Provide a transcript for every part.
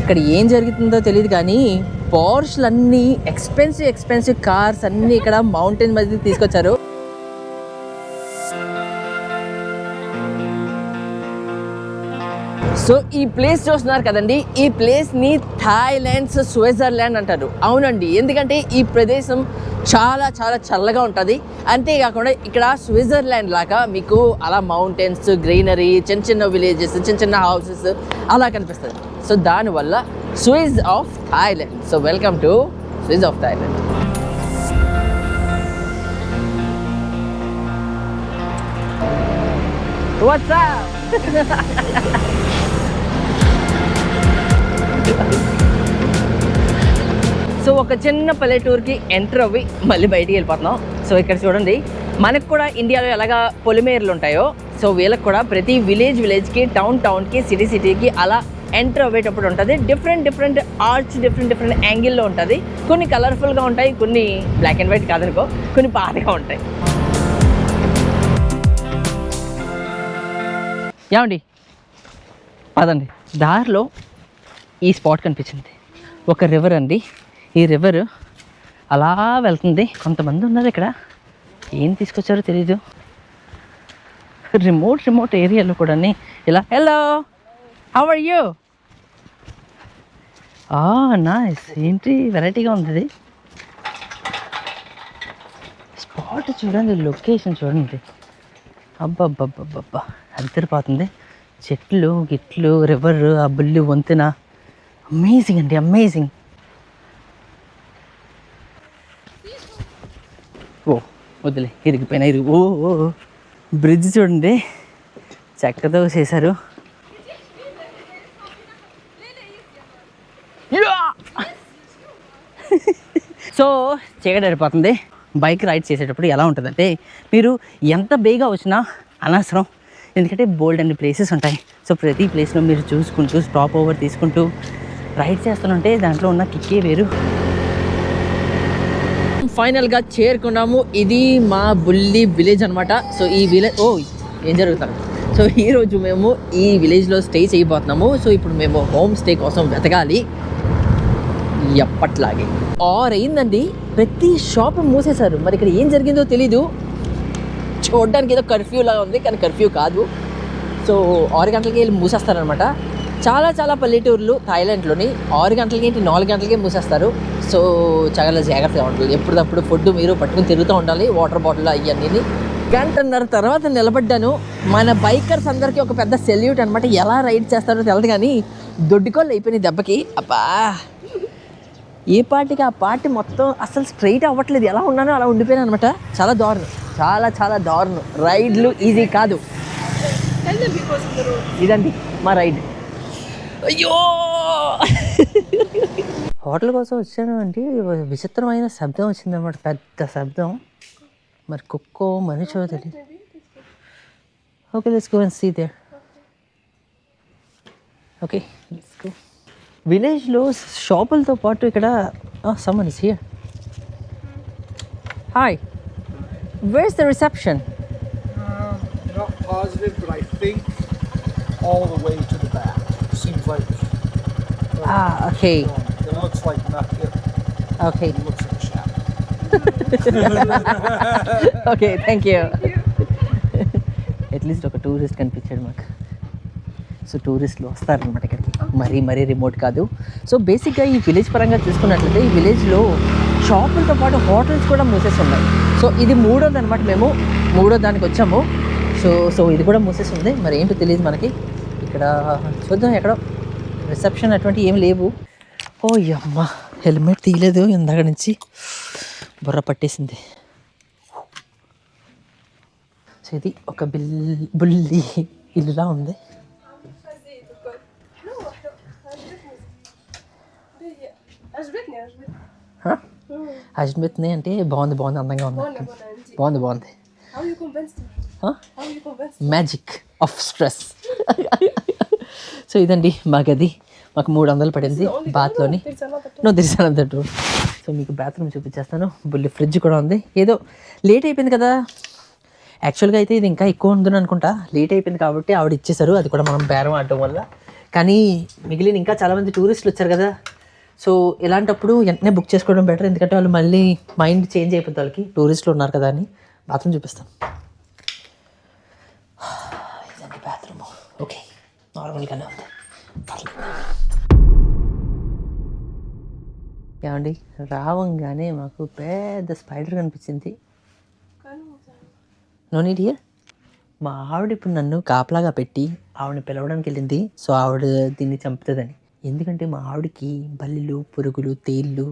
ఇక్కడ ఏం జరుగుతుందో తెలియదు కానీ పోర్ష్లు అన్ని ఎక్స్పెన్సివ్ ఎక్స్పెన్సివ్ కార్స్ అన్ని ఇక్కడ మౌంటైన్ మధ్య తీసుకొచ్చారు. సో ఈ ప్లేస్ చూస్తున్నారు కదండి. ఈ ప్లేస్ని థాయిలాండ్స్ స్విట్జర్లాండ్ అంటారు. అవునండి. ఎందుకంటే ఈ ప్రదేశం చాలా చాలా చల్లగా ఉంటుంది. అంతేకాకుండా ఇక్కడ స్విట్జర్లాండ్ లాగా మీకు అలా మౌంటైన్స్ గ్రీనరీ చిన్న చిన్న విలేజెస్ చిన్న చిన్న హౌసెస్ అలా కనిపిస్తుంది సో దానివల్ల Swiss of Thailand so welcome to Swiss of Thailand What's up? So ఒక చిన్న పల్లెటూరుకి ఎంటర్ అవ్వి మళ్ళీ బయటికి వెళ్ళిపోతున్నాం. సో ఇక్కడ చూడండి మనకు కూడా ఇండియాలో ఎలాగా పొలిమేర్లు ఉంటాయో సో వీళ్ళకి కూడా ప్రతి విలేజ్ విలేజ్కి టౌన్ టౌన్కి సిటీ సిటీకి అలా ఎంటర్ అవ్వేటప్పుడు ఉంటుంది. Different different arts different different యాంగిల్లో ఉంటుంది. కొన్ని కలర్ఫుల్గా ఉంటాయి కొన్ని బ్లాక్ అండ్ వైట్ కాదనుకో కొన్ని పాతగా ఉంటాయి. ఏమండి? అదండి దారిలో ఈ స్పాట్ కనిపించింది. ఒక రివర్ అండి. ఈ రివర్ అలా వెళ్తుంది. కొంతమంది ఉన్నారు ఇక్కడ. ఏం తీసుకొచ్చారో తెలీదు. రిమోట్ రిమోట్ ఏరియాలో కూడా ఇలా hello how are you nice ఏంటి? వెరైటీగా ఉంది ఇది. స్పాట్ చూడండి లొకేషన్ చూడండి. అబ్బబ్బబ్బబ్బబ్బా. అద్దరిపోతుంది చెట్లు గిట్లు రివర్ ఆ బుల్లి వంతెన. అమేజింగ్ అండి అమేజింగ్ ఓ వదిలే ఇరిగిపోయినా ఇరుగు ఓ ఓ. బ్రిడ్జ్ చూడండి. చెక్కతో చేశారు యా! సో చీకటి అయిపోతుంది. బైక్ రైడ్ చేసేటప్పుడు ఎలా ఉంటుందంటే మీరు ఎంత బేగా వచ్చినా అనవసరం. ఎందుకంటే బోల్డ్ అన్ని ప్లేసెస్ ఉంటాయి. సో ప్రతి ప్లేస్లో మీరు చూసుకుంటూ స్టాప్ ఓవర్ తీసుకుంటూ రైడ్ చేస్తుంటే దాంట్లో ఉన్న కిక్కే వేరు. ఫైనల్గా చేరుకున్నాము. ఇది మా బుల్లి విలేజ్ అనమాట సో ఈ విలేజ్ ఓ ఏం జరుగుతారు? సో ఈరోజు మేము ఈ విలేజ్లో స్టే చేయబోతున్నాము. సో ఇప్పుడు మేము హోమ్ స్టే కోసం వెతకాలి. ఎప్పట్లాగే. ఆర్ అయిందండి. ప్రతి షాప్ మూసేశారు. మరి ఇక్కడ ఏం జరిగిందో తెలీదు. చూడడానికి ఏదో కర్ఫ్యూ లాగా ఉంది కానీ కర్ఫ్యూ కాదు. సో ఆరు గంటలకి వెళ్ళి మూసేస్తారనమాట చాలా చాలా పల్లెటూర్లు థాయిలాండ్లోని ఆరు గంటలకి ఏంటి నాలుగు గంటలకే మూసేస్తారు. సో చాలా జాగ్రత్తగా ఉండాలి. ఎప్పటికప్పుడు ఫుడ్ మీరు పట్టుకుని తిరుగుతూ ఉండాలి వాటర్ బాటిల్ అవన్నీ గంటన్నర తర్వాత నిలబడ్డాను. మన బైకర్స్ అందరికీ ఒక పెద్ద సెల్యూట్ అనమాట ఎలా రైడ్ చేస్తారో తెలియదు కానీ దొడ్డుకోళ్ళు అయిపోయినాయి దెబ్బకి. అబ్బా! ఏ పార్టీకి ఆ పార్టీ మొత్తం అసలు స్ట్రైట్ అవ్వట్లేదు. ఎలా ఉన్నానో అలా ఉండిపోయాను అనమాట. చాలా దారుణం. చాలా చాలా దారుణం. రైడ్లు ఈజీ కాదు. ఇదండి మా రైడ్. అయ్యో! హోటల్ కోసం వచ్చాను అంటే విచిత్రమైన శబ్దం వచ్చిందన్నమాట పెద్ద శబ్దం. మరి కుక్కో మనిషో తెలియదు okay let's go and see there okay విలేజ్లో షాపులతో పాటు ఇక్కడ someone is here hi where's the reception Um, not positive, but I think all the way to the back. Seems like. uh, Ah, okay. It looks like not. It, okay it looks like a shadow. Okay thank you at least ఒక tourist కనిపించాడు మాకు so టూరిస్టులు వస్తారనమాట ఇక్కడికి మరీ మరీ remote కాదు. So బేసిక్గా ఈ విలేజ్ పరంగా చూసుకున్నట్లయితే ఈ విలేజ్లో షాపులతో పాటు హోటల్స్ కూడా మూసేసి ఉన్నాయి. సో ఇది మూడోది అనమాట మేము. మూడో దానికి వచ్చాము. సో సో ఇది కూడా మూసేసి ఉంది మరి ఏంటో తెలియదు మనకి. ఇక్కడ చూద్దాం ఎక్కడ. రిసెప్షన్ అటువంటి ఏం లేవు. ఓ అమ్మ హెల్మెట్ తీయలేదు ఇందాక నుంచి. బుర్ర పట్టేసింది. సో ఇది ఒక బిల్ బుల్లి ఇల్లులా ఉంది. అజిట్మెత్తుంది అంటే బాగుంది బాగుంది అందంగా ఉంది. బాగుంది బాగుంది. మ్యాజిక్ ఆఫ్ స్ట్రెస్ సో ఇదండి మాకు అది మాకు మూడు వందలు పడింది బాత్లోని. నో తెరిసాను అంతటు సో మీకు బాత్రూమ్ చూపించేస్తాను బుల్లి ఫ్రిడ్జ్ కూడా ఉంది. ఏదో లేట్ అయిపోయింది కదా. యాక్చువల్గా అయితే ఇది ఇంకా ఎక్కువ ఉందని అనుకుంటా. లేట్ అయిపోయింది కాబట్టి ఆవిడ ఇచ్చేశారు. అది కూడా మనం బేరం ఆడటం వల్ల. కానీ మిగిలిన ఇంకా చాలామంది టూరిస్టులు వచ్చారు కదా. సో ఇలాంటప్పుడు వెంటనే బుక్ చేసుకోవడం బెటర్. ఎందుకంటే వాళ్ళు మళ్ళీ మైండ్ చేంజ్ అయిపోతుంది వాళ్ళకి. టూరిస్టులు ఉన్నారు కదా అని బాత్రూమ్ చూపిస్తాను. ఇదండి బాత్రూమ్. ఓకే. నార్మల్గానే ఉంది. ఏమండి? రావంగానే మాకు పెద్ద స్పైడర్ కనిపించింది. No neat here. మా ఆవిడ ఇప్పుడు నన్ను కాపలాగా పెట్టి ఆవిడని పిలవడానికి వెళ్ళింది. సో ఆవిడ దీన్ని చంపుతుందని. ఎందుకంటే మా ఆవిడకి బల్లులు పురుగులు తేళ్ళు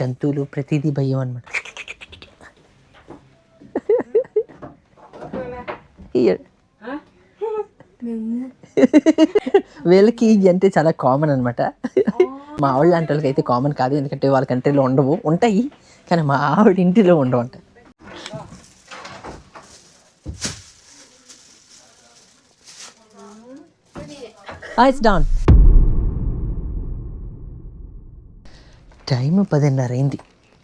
జంతువులు ప్రతిదీ భయం అనమాట వీళ్ళకి అంటే చాలా కామన్ అనమాట మా ఆవిడ లాంటి వాళ్ళకి అయితే కామన్ కాదు ఎందుకంటే వాళ్ళ కంట్రీలో ఉండవు. ఉంటాయి కానీ మా ఆవిడ ఇంటిలో ఉండవు అంట. ఇట్స్ డౌన్ టైం పదిన్నర అయింది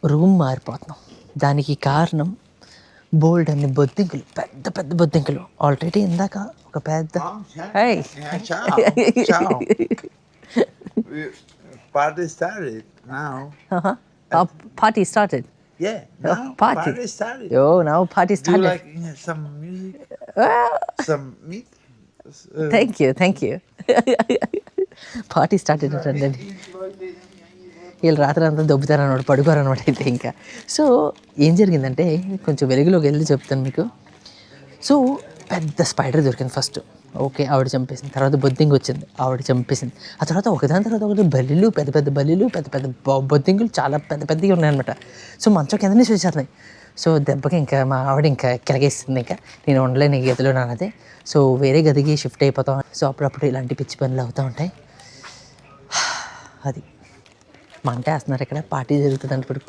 రూమ్ మారిపోతున్నాం. దానికి కారణం బోల్డ్ అన్ని బొద్దింకులు. పెద్ద పెద్ద బొద్దింకులు. ఆల్రెడీ ఇందాక ఒక పెద్ద party started now party started party started అండి వీళ్ళు రాత్రి అంతా దొబ్బుతారు అనమాట పడుకోరు అయితే ఇంకా. సో ఏం జరిగిందంటే కొంచెం వెలుగులోకి వెళ్ళి చెప్తాను మీకు. సో పెద్ద స్పైడర్ దొరికింది ఫస్ట్ ఓకే ఆవిడ చంపేసింది. తర్వాత బొద్దింగి వచ్చింది. ఆవిడ చంపేసింది. ఆ తర్వాత ఒకదాని తర్వాత ఒకటి బల్లిలు పెద్ద పెద్ద బల్లిలు పెద్ద పెద్ద బొ- బొద్దింగులు చాలా పెద్ద పెద్దగా ఉన్నాయన్నమాట. సో మంచం కింద నుంచి వచ్చేస్తున్నాయి సో దెబ్బకి ఇంకా మా ఆవిడ ఇంకా కిరగేస్తుంది ఇంకా. నేను ఉండలేని గదిలో నానదే సో వేరే గదికి షిఫ్ట్ అయిపోతాం. సో అప్పుడప్పుడు ఇలాంటి పిచ్చి పనులు అవుతూ ఉంటాయి. అది. మంట వేస్తున్నారు ఇక్కడ. పార్టీ జరుగుతుంది అంటే ఇప్పుడు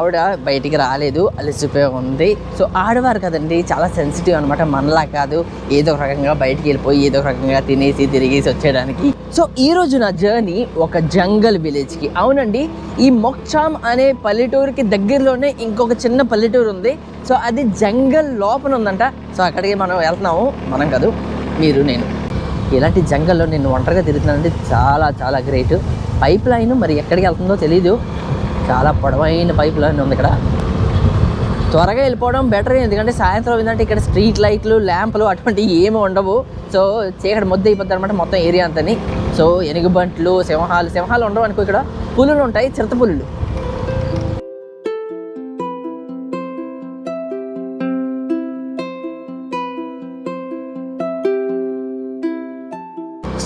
ఆవిడ బయటికి రాలేదు అలసిపోయి ఉంది. సో ఆడవారు కదండి చాలా సెన్సిటివ్ అనమాట మనలా కాదు ఏదో ఒక రకంగా బయటికి వెళ్ళిపోయి ఏదో ఒక రకంగా తినేసి తిరిగేసి వచ్చేయడానికి. సో ఈ రోజు నా జర్నీ ఒక జంగల్ విలేజ్కి అవునండి ఈ మొక్చామ్ అనే పల్లెటూరుకి దగ్గరలోనే ఇంకొక చిన్న పల్లెటూరు ఉంది. సో అది జంగల్ లోపల ఉందంట. సో అక్కడికి మనం వెళ్తున్నాము. మనం కాదు మీరు నేను. ఇలాంటి జంగల్లో నేను ఒంటరిగా తిరుగుతున్నానంటే చాలా చాలా గ్రేట్ పైప్ లైన్ మరి ఎక్కడికి వెళ్తుందో తెలీదు. చాలా పొడవైన పైప్ లైన్ ఉంది ఇక్కడ. త్వరగా వెళ్ళిపోవడం బెటర్ ఎందుకంటే సాయంత్రం ఏంటంటే ఇక్కడ స్ట్రీట్ లైట్లు ల్యాంపులు అటువంటివి ఏమి ఉండవు. సో చీకటి ముద్ద అయిపోద్ది అనమాట మొత్తం ఏరియా అంతని. సో ఎనుగుబంట్లు సింహాలు సింహాలు ఉండవు అనుకో ఇక్కడ. పులులు ఉంటాయి చిరుత పులులు.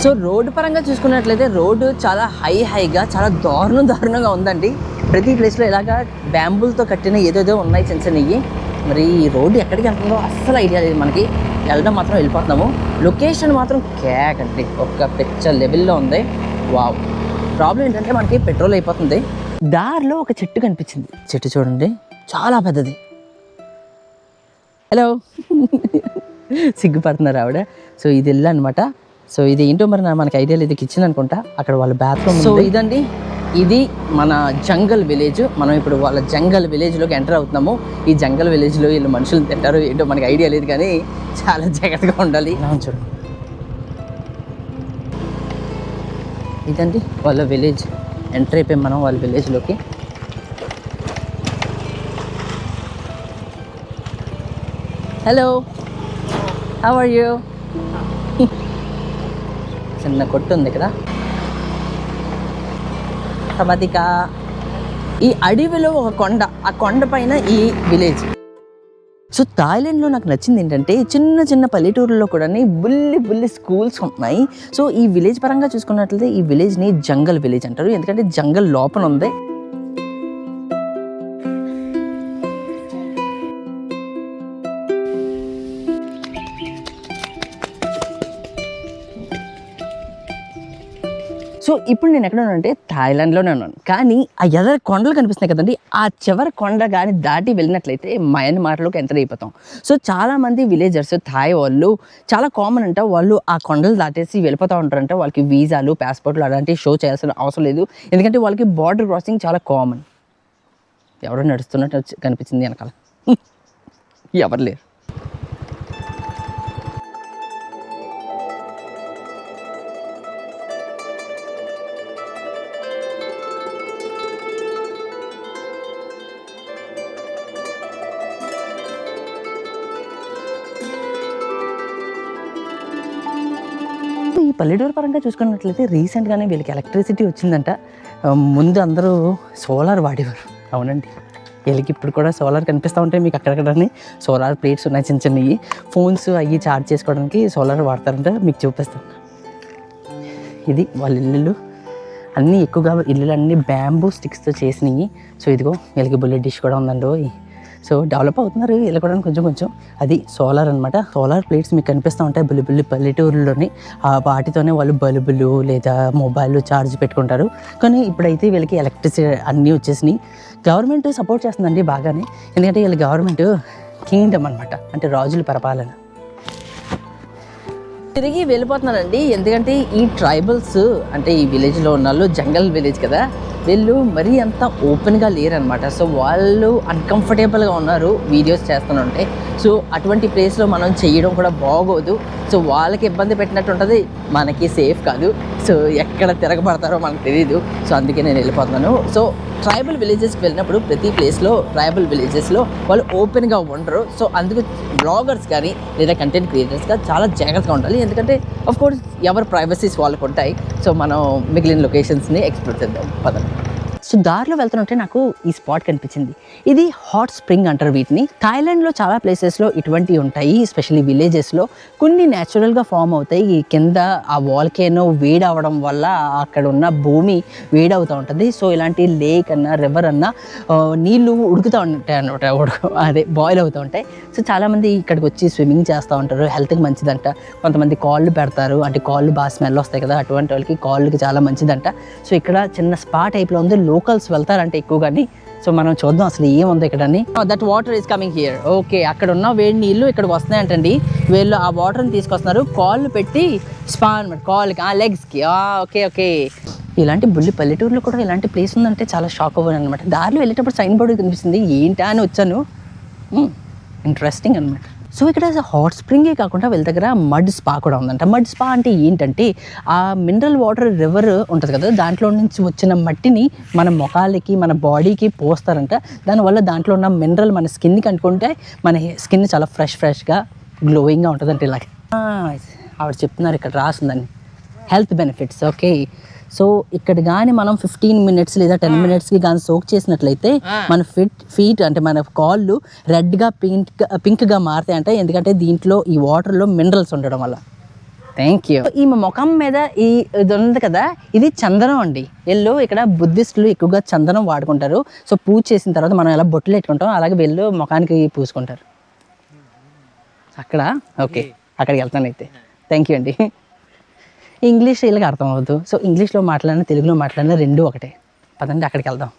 సో రోడ్డు పరంగా చూసుకున్నట్లయితే రోడ్డు చాలా హై హైగా చాలా దారుణం దారుణంగా ఉందండి. ప్రతి ప్లేస్లో ఇలాగా బ్యాంబుల్తో కట్టిన ఏదేదో ఉన్నాయి చిన్న చిన్నవి. మరి ఈ రోడ్డు ఎక్కడికి వెళ్తుందో అస్సలు ఐడియా లేదు మనకి. వెళ్ళడం మాత్రం వెళ్ళిపోతున్నాము. లొకేషన్ మాత్రం క్యాక్ అండి. ఒక్క పిక్చర్ లెవెల్లో ఉంది. వావ్. ప్రాబ్లం ఏంటంటే మనకి పెట్రోల్ అయిపోతుంది. దారిలో ఒక చెట్టు కనిపించింది. చెట్టు చూడండి. చాలా పెద్దది. హలో సిగ్గుపడుతున్నారు ఆవిడ. సో ఇది ఇల్లు అనమాట సో ఇది ఏంటో మరి మనకి ఐడియా లేదు కిచెన్ అనుకుంటా. అక్కడ వాళ్ళ బాత్రూమ్ సో ఇదండి ఇది మన జంగల్ విలేజ్ మనం ఇప్పుడు వాళ్ళ జంగల్ విలేజ్లోకి ఎంటర్ అవుతున్నాము. ఈ జంగల్ విలేజ్లో వీళ్ళు మనుషులు తింటారు ఏంటో మనకి ఐడియా లేదు కానీ చాలా జాగ్రత్తగా ఉండాలి. చూడండి ఇదండి వాళ్ళ విలేజ్ ఎంటర్ అయిపోయాం మనం వాళ్ళ విలేజ్లోకి హలో హౌ ఆర్ యూ చిన్న కొట్టు ఉంది ఇక్కడ సమధిక ఈ అడవిలో ఒక కొండ ఆ కొండ పైన ఈ విలేజ్. సో థాయిలాండ్లో నాకు నచ్చింది ఏంటంటే చిన్న చిన్న పల్లెటూరులో కూడా బుల్లి బుల్లి స్కూల్స్ ఉన్నాయి. సో ఈ విలేజ్ పరంగా చూసుకున్నట్లయితే ఈ విలేజ్ని జంగల్ విలేజ్ అంటారు. ఎందుకంటే జంగల్ లోపల ఉంది. సో ఇప్పుడు నేను ఎక్కడ ఉన్నానంటే థాయిలాండ్లోనే ఉన్నాను. కానీ ఆ ఎదర కొండలు కనిపిస్తున్నాయి కదండి ఆ చివరి కొండ కానీ దాటి వెళ్ళినట్లయితే మయన్మార్లోకి ఎంటర్ అయిపోతాం. సో చాలామంది విలేజర్స్ థాయ్ వాళ్ళు చాలా కామన్ అంట వాళ్ళు ఆ కొండలు దాటేసి వెళ్ళిపోతూ ఉంటారంట. వాళ్ళకి వీసాలు పాస్పోర్ట్లు అలాంటివి షో చేయాల్సిన అవసరం లేదు. ఎందుకంటే వాళ్ళకి బార్డర్ క్రాసింగ్ చాలా కామన్ ఎవరో నడుస్తున్నట్టు కనిపించింది వెనకాల. ఎవరు లేరు. పల్లెటూరు పరంగా చూసుకున్నట్లయితే రీసెంట్గానే వీళ్ళకి ఎలక్ట్రిసిటీ వచ్చిందంట. ముందు అందరూ సోలార్ వాడేవారు. అవునండి. వీళ్ళకి ఇప్పుడు కూడా సోలార్ కనిపిస్తూ ఉంటాయి మీకు అక్కడక్కడనే సోలార్ ప్లేట్స్ ఉన్నాయి చిన్న చిన్నవి. ఫోన్స్ అవి ఛార్జ్ చేసుకోవడానికి సోలార్ వాడతారంట. మీకు చూపిస్తాను ఇది వాళ్ళ ఇల్లు అన్నీ ఎక్కువగా ఇల్లులు అన్నీ బ్యాంబూ స్టిక్స్తో చేసినవి. సో ఇదిగో వీళ్ళకి బుల్లెట్ డిష్ కూడా ఉందండి. సో డెవలప్ అవుతున్నారు వీళ్ళు కూడా కొంచెం కొంచెం. అది సోలార్ అనమాట సోలార్ ప్లేట్స్ మీకు కనిపిస్తూ ఉంటాయి బుల్లి పల్లెటూరులోని. ఆ వాటితోనే వాళ్ళు బల్బులు లేదా మొబైల్ ఛార్జ్ పెట్టుకుంటారు. కానీ ఇప్పుడైతే వీళ్ళకి ఎలక్ట్రిసిటీ అన్నీ వచ్చేసినాయి. గవర్నమెంట్ సపోర్ట్ చేస్తుందండి బాగానే. ఎందుకంటే వీళ్ళ గవర్నమెంట్ కింగ్డమ్ అనమాట అంటే రాజుల పరిపాలన. తిరిగి వెళ్ళిపోతున్నారండి. ఎందుకంటే ఈ ట్రైబల్స్ అంటే ఈ విలేజ్లో ఉన్న వాళ్ళు జంగల్ విలేజ్ కదా వీళ్ళు మరీ అంత ఓపెన్గా లేరనమాట సో వాళ్ళు అన్కంఫర్టబుల్గా ఉన్నారు వీడియోస్ చేస్తుంటే సో అటువంటి ప్లేస్లో మనం చేయడం కూడా బాగోదు. సో వాళ్ళకి ఇబ్బంది పెట్టినట్టు ఉంటుంది మనకి సేఫ్ కాదు. సో ఎక్కడ తిరగబడతారో మనకు తెలియదు సో అందుకే నేను వెళ్ళిపోతున్నాను. సో ట్రైబల్ విలేజెస్కి వెళ్ళినప్పుడు ప్రతి ప్లేస్లో ట్రైబల్ విలేజెస్లో వాళ్ళు ఓపెన్గా ఉండరు. సో అందుకు బ్లాగర్స్ కానీ లేదా కంటెంట్ క్రియేటర్స్గా చాలా జాగ్రత్తగా ఉండాలి. ఎందుకంటే కోర్స్ ఎవరి ప్రైవసీస్ వాళ్ళకు ఉంటాయి సో మనం మిగిలిన లొకేషన్స్ని ఎక్స్ప్లోర్ చేద్దాం. పదండి. సో దారిలో వెళ్తుంటే నాకు ఈ స్పాట్ కనిపించింది. ఇది హాట్ స్ప్రింగ్ అంటారు వీటిని. థాయిలాండ్లో చాలా ప్లేసెస్లో ఇటువంటివి ఉంటాయి. ఎస్పెషల్లీ విలేజెస్లో కొన్ని న్యాచురల్గా ఫామ్ అవుతాయి. ఈ కింద ఆ వాల్కేనో వేడి వల్ల అక్కడ ఉన్న భూమి వేడవుతూ ఉంటుంది. సో ఇలాంటి లేక్ అన్నా రివర్ అన్నా నీళ్ళు ఉడుకుతూ ఉంటాయి అనమాట. అదే బాయిల్ అవుతూ ఉంటాయి. సో చాలామంది ఇక్కడికి వచ్చి స్విమ్మింగ్ చేస్తూ ఉంటారు. హెల్త్కి మంచిదంట. కొంతమంది కాళ్ళు పెడతారు. అంటే కాళ్ళు బాగా స్మెల్ వస్తాయి కదా అటువంటి వాళ్ళకి కాళ్ళకి చాలా మంచిదంట. సో ఇక్కడ చిన్న స్పా టైప్లో ఉంది. లో లోకల్స్ వెళ్తారంటే ఎక్కువగాని. సో మనం చూద్దాం అసలు ఏముంది ఇక్కడ అని. That water is coming here okay అక్కడ ఉన్న వేడి నీళ్ళు ఇక్కడికి వస్తున్నాయంటండి. వీళ్ళు ఆ వాటర్ని తీసుకొస్తున్నారు. కాళ్ళు పెట్టి స్పా అనమాట కాళ్ళకి ఆ లెగ్స్కి ఓకే ఓకే ఇలాంటి బుల్లి పల్లెటూరులో కూడా ఇలాంటి ప్లేస్ ఉందంటే చాలా షాక్ అవ్వను అనమాట దారిలో వెళ్ళేటప్పుడు సైన్ బోర్డు కనిపిస్తుంది. ఏంటా అని వచ్చాను. Hmm, ఇంట్రెస్టింగ్ అనమాట సో ఇక్కడ హాట్ స్ప్రింగే కాకుండా వీళ్ళ దగ్గర మడ్ స్పా కూడా ఉందంట. మడ్ స్పా అంటే ఏంటంటే ఆ మినరల్ వాటర్ రివర్ ఉంటుంది కదా దాంట్లో నుంచి వచ్చిన మట్టిని మన ముఖాలకి మన బాడీకి పోస్తారంట. దానివల్ల దాంట్లో ఉన్న మినరల్ మన స్కిన్కి అంటుకుంటే మన స్కిన్ చాలా ఫ్రెష్ ఫ్రెష్గా గ్లోయింగ్గా ఉంటుందంట ఇలాగ. ఆవిడ చెప్తున్నారు ఇక్కడ రాసిందని. హెల్త్ బెనిఫిట్స్ ఓకే సో ఇక్కడ కానీ మనం ఫిఫ్టీన్ మినిట్స్ లేదా టెన్ మినిట్స్కి కానీ సోక్ చేసినట్లయితే మన ఫిట్ ఫీట్ అంటే మన కాళ్ళు రెడ్గా పింక్ పింక్గా మారుతాయి అంటే ఎందుకంటే దీంట్లో ఈ వాటర్లో మినరల్స్ ఉండడం వల్ల. థ్యాంక్ యూ ఈ ముఖం మీద ఈ ఇది ఉంది కదా ఇది చందనం అండి. వీళ్ళు ఇక్కడ బుద్ధిస్టులు ఎక్కువగా చందనం వాడుకుంటారు. సో పూజ చేసిన తర్వాత మనం ఎలా బొట్లు పెట్టుకుంటాం అలాగే వీళ్ళు ముఖానికి పూసుకుంటారు. అక్కడ? ఓకే. అక్కడికి వెళ్తాను అయితే. థ్యాంక్ యూ అండి. ఇంగ్లీష్ వీళ్ళకి అర్థం అవ్వదు సో ఇంగ్లీష్లో మాట్లాడినా తెలుగులో మాట్లాడినా రెండు ఒకటే. పదండి అక్కడికి వెళ్దాం.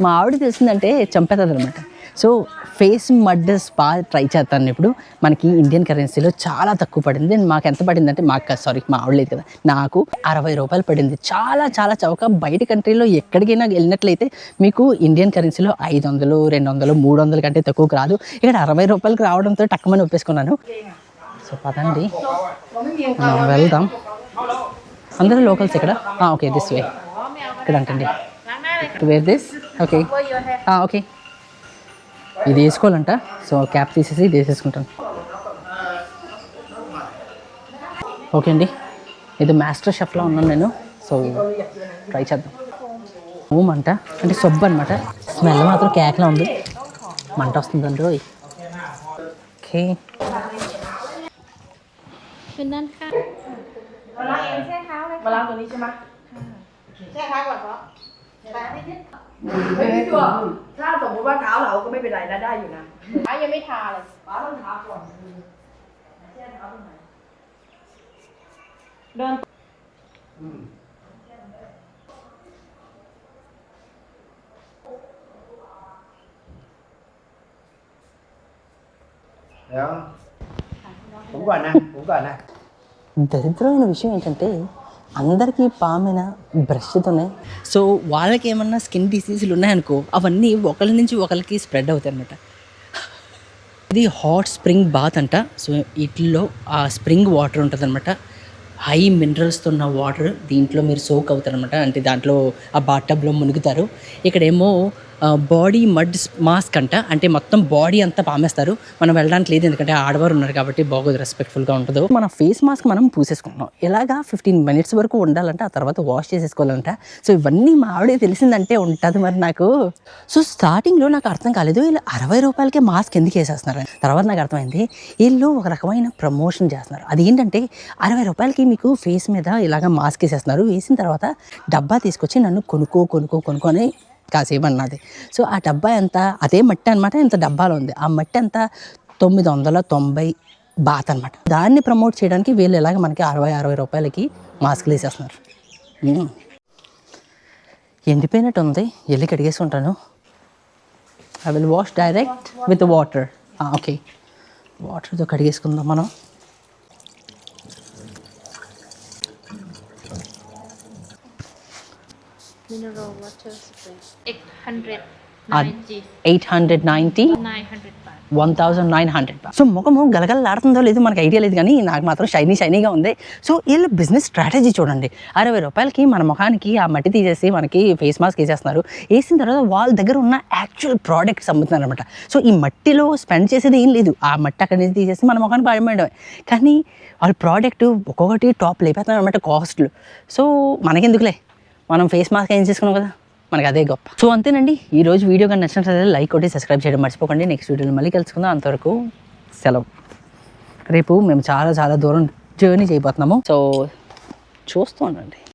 మా ఆవిడ తెలిసిందంటే చంపేస్తుంది అనమాట so face mud spa try చేస్తాను ఇప్పుడు. మనకి ఇండియన్ కరెన్సీలో చాలా తక్కువ పడింది. అండ్ మాకు ఎంత పడిందంటే మాకు సారీ మా ఆవిడ లేదు కదా. నాకు అరవై రూపాయలు పడింది. చాలా చాలా చౌక. బయట కంట్రీలో ఎక్కడికైనా వెళ్ళినట్లయితే మీకు ఇండియన్ కరెన్సీలో ఐదు వందలు రెండు వందలు మూడు వందల కంటే తక్కువకు రాదు ఇక్కడ అరవై రూపాయలకు రావడంతో టక్కమని ఒప్పేసుకున్నాను. సో పదండి వెళ్దాం. అందరూ లోకల్స్ ఇక్కడ? ఓకే దిస్ వే ఇక్కడ అంటండి. వేర్ దిస్ ఓకే ఓకే ఇది వేసుకోవాలంట. సో క్యాప్ తీసేసి ఇది వేసేసుకుంటాను. ఓకే అండి. ఇది మాస్టర్ షెఫ్లో ఉన్నాను నేను. సో ట్రై చేద్దాం. ఓం అంట. అంటే సబ్బు అనమాట స్మెల్ మాత్రం కేక్లా ఉంది. మంట వస్తుందండి రోయ్. ఓకే มาล้างตัวนี้ใช่ไหมใช่ค้าก่อนเพราะแต่ไม่นิดเฮ้ยพี่จัวถ้าสมมติว่าเท้าเราก็ไม่เป็นไรนะได้อยู่นะอ้ายังไม่ทาเลยป้าต้องทาก่อนเดินเดี๋ยวผมก่อนนะ ผมก่อนนะแต่ฉันต้องนูชื่อเองฉันเต้ అందరికీ పామిన బ్రష్తోనే. సో వాళ్ళకి ఏమన్నా స్కిన్ డిసీజులు ఉన్నాయనుకో అవన్నీ ఒకరి నుంచి ఒకరికి స్ప్రెడ్ అవుతాయి అనమాట ఇది హాట్ స్ప్రింగ్ బాత్ అంట. సో వీటిల్లో ఆ స్ప్రింగ్ వాటర్ ఉంటుంది అనమాట హై మినరల్స్తో ఉన్న వాటర్ దీంట్లో మీరు సోక్ అవుతారనమాట అంటే దాంట్లో ఆ బాత్ టబ్లో మునుగుతారు. ఇక్కడేమో బాడీ మడ్ మాస్క్ అంట. అంటే మొత్తం బాడీ అంతా పామేస్తారు. మనం వెళ్ళడానికి లేదు. ఎందుకంటే ఆడవారు ఉన్నారు కాబట్టి బాగోదు రెస్పెక్ట్ఫుల్గా ఉంటుంది మన ఫేస్ మాస్క్ మనం పూసేసుకుంటున్నాం. ఇలాగా ఫిఫ్టీన్ మినిట్స్ వరకు ఉండాలంటే ఆ తర్వాత వాష్ చేసేసుకోవాలంట. సో ఇవన్నీ మా ఆవిడే తెలిసిందంటే ఉంటుంది మరి నాకు. సో స్టార్టింగ్లో నాకు అర్థం కాలేదు. వీళ్ళు అరవై రూపాయలకే మాస్క్ ఎందుకు వేసేస్తున్నారు? తర్వాత నాకు అర్థమైంది వీళ్ళు ఒక రకమైన ప్రమోషన్ చేస్తున్నారు. అది ఏంటంటే అరవై రూపాయలకి మీకు ఫేస్ మీద ఇలాగ మాస్క్ వేసేస్తున్నారు. వేసిన తర్వాత డబ్బా తీసుకొచ్చి నన్ను కొనుక్కో కొనుక్కో కొనుక్కొని కాసేపు అన్నది సో ఆ డబ్బా ఎంత? అదే మట్టి అనమాట ఇంత డబ్బాలో ఉంది. ఆ మట్టి ఎంత? తొమ్మిది వందల తొంభై బాత్ అనమాట దాన్ని ప్రమోట్ చేయడానికి వీళ్ళు ఇలాగ మనకి అరవై అరవై రూపాయలకి మాస్క్లు వేసేస్తున్నారు. ఎండిపోయినట్టు ఉంది వెళ్ళి కడిగేసుకుంటాను I will wash direct with water okay వాటర్తో కడిగేసుకుందాం మనం. Mineral water spray. 890. Eight hundred ninety 900 baht. One thousand nine hundred so ముఖము గలగలలాడుతుందో లేదో మనకి ఐడియా లేదు కానీ నాకు మాత్రం షైనీ షైనీగా ఉంది. సో వీళ్ళ బిజినెస్ స్ట్రాటజీ చూడండి. అరవై రూపాయలకి మన ముఖానికి ఆ మట్టి తీసేసి మనకి ఫేస్ మాస్క్ వేసేస్తున్నారు. వేసిన తర్వాత వాళ్ళ దగ్గర ఉన్న యాక్చువల్ ప్రోడక్ట్స్ అమ్ముతున్నారు అనమాట సో ఈ మట్టిలో స్పెండ్ చేసేది ఏం లేదు. ఆ మట్టి అక్కడి నుంచి తీసేసి మన ముఖానికి పాడమేయడమే కానీ వాళ్ళ ప్రోడక్ట్ ఒక్కొక్కటి టాప్ లేకపోతున్నారు అనమాట కాస్ట్లు సో మనకెందుకులే? మనం ఫేస్ మాస్క్ ఏం చేసుకున్నాం కదా? మనకి అదే గొప్ప. సో అంతేనండి. ఈ రోజు వీడియో కానీ నచ్చినట్లయితే లైక్ కొట్టి సబ్స్క్రైబ్ చేయడం మర్చిపోకండి. నెక్స్ట్ వీడియోలో మళ్ళీ కలుసుకుందాం. అంతవరకు సెలవు. రేపు మేము చాలా చాలా దూరం జర్నీ చేయబోతున్నాము. సో చూస్తూ ఉండండి.